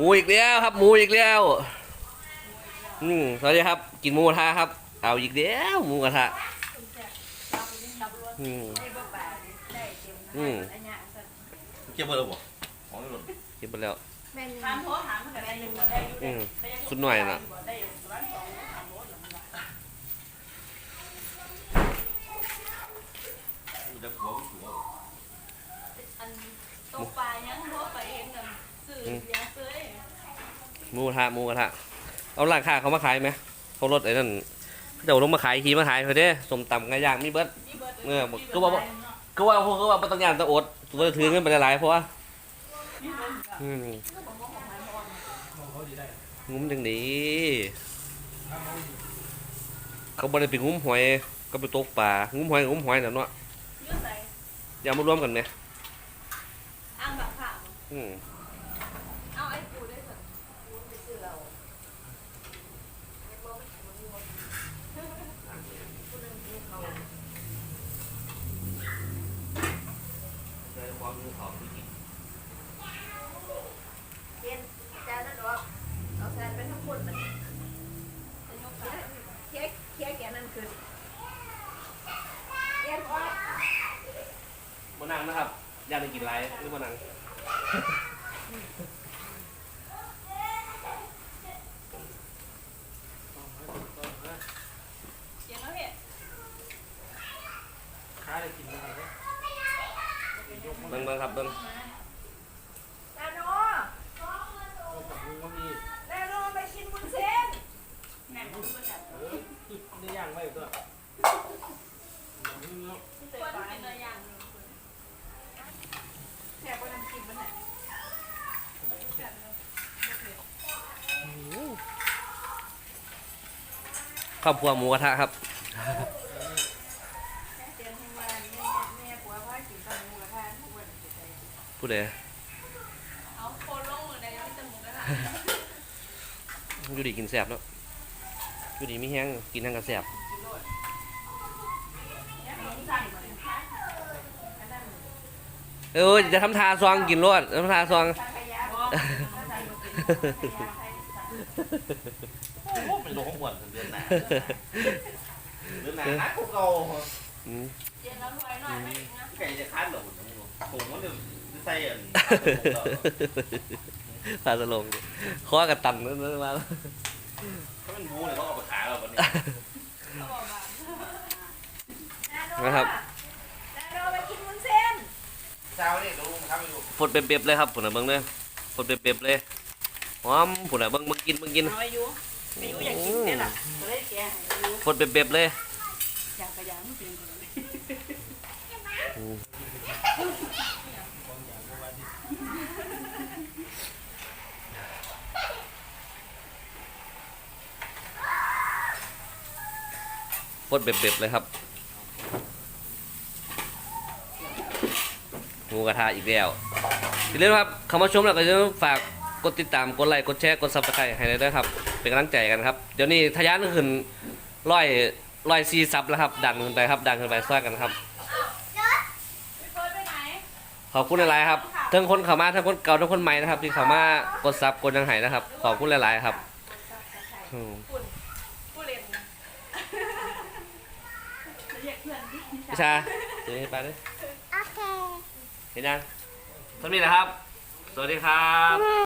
หมูอีกแล้วครับ หมูอีกแล้วอืมสวัสดีครับ กินหมูกระทะครับ เอาอีกแล้วหมูกระทะอืมอืมเก็บไว้แล้วบ่ของนี่หล่นกินไปแล้วแม่นถามโทรถามมันก็ได้อยู่บ่ได้อยู่อืมได้อยู่สุดหน่อยน่ะได้อยู่ประมาณสองสามโลหลังละกูจะหัวกูหัวอันตกปลายังบ่ไปเห็นกันซื้อเลี้ยงซื้อเอง หมูกระทะหมูกระทะเอาราคาเขามาขายไหมเขาลดไอ้นั่นเขาจะเอาลงมาขายขี่มาขายเขาเด้สมตำไงย่างมีเบิดมีเบิดเออก็ว่าก็ว่าพวกก็ว่าบ่ต้องย่างตะอดตัวถือเงินไปหลายๆเพราะว่ามีเบิดอืมก็บ่ของมันบ่งุ้มจังดีเขาบ่ได้ไปงุ้มหอยก็ไปตกปลางุ้มหอยกับงุ้มหอยน่ะเนาะยืดใส่อย่ามารวมกันไหมอ้างแบบผ่าอืม เอาไอ้ปูได้สิ เย็นจานนั่นหรอเอาแซนไปทั้งคนมันจะยเคี้ยเคี้ยแกนั่นคือเย็นออมานั่งนะครับยางไปกินไรหรือมานั่ง เสียงแล้วพี่ เบิ่งเบิ่งครับเบิ่งนาโนนาโนไปกินบุญเส้นแม่ผมก็จัดได้ย่างไว้ตัวคนกินอะไรอย่างหนึงแซ่บกว่าน้ำจิ้มมันน่ะครอบครัวหมูกระทะครับ เตียนให้ว่าแม่แม่กลัวว่ากินตำหมูกระทะทุกวันจะใจ ผู้ใดเอาโคนลงมือได้ยังไม่จมูกได้ละอยู่ดีกินแซ่บเนาะอยู่ดีมีแห้งกินทั้งกระแซ่บเนี่ยมันสั่งมาเลยเออจะทำทาซองกินรวดทำทาซองสังขยาบ่โอ้โหเป็นโรคของอ้วนเดือนหน้าเดือนหน้าหนักกว่าเก่าอืมเย็นแล้วรวยหน่อยไม่นะไก่จะคันเหรอคุณน้องผมว่าจะ ใส่อันพาสลงข้อกระตันนั่นมาถ้าเป็นหมูเนี่ยเขาเอาไปขายเราวันนี้เขาบอกว่านาโนนะครับนาโนไปกินบุญเส้นเช้านี่ดูทำอยู่ฟดเป๊บๆเลยครับผุนน่ะเบิ่งเลยฟดเป๊บๆเลยหอมผุนน่ะเบิ่งเบิ่งกินเบิ่งกินเอาอายุอายุอยากกินเนี่ยล่ะจะได้แกให้อายุฟดเป๊บๆเลยอยากกระยังไม่เป็นคนเลยฟดเป๊บๆเลยครับหมูกระทะอีกแล้วอย่าลืมครับเข้ามาชมแล้วก็อย่าลืมฝากกดติดตามกดไลค์กดแชร์กดซับสไครต์ให้เลยด้วยครับ เป็นกำลังใจกันครับ เดี๋ยวนี้ทะยานขึ้นร้อยร้อยซีซับแล้วครับ ดันขึ้นไปครับ ดันขึ้นไปซ้อยกันครับขอบคุณหลายๆครับทั้งคนเข้ามาทั้งคนเก่าทั้งคนใหม่นะครับ ที่เข้ามากดซับกดยังไห้นะครับ ขอบคุณหลายๆครับอืม คุณผู้เล่นนะเรียกเพื่อนที่พิชาเดี๋ยวนี้ไปเลยโอเค เห็นยังสวัสดีนะครับ สวัสดีครับ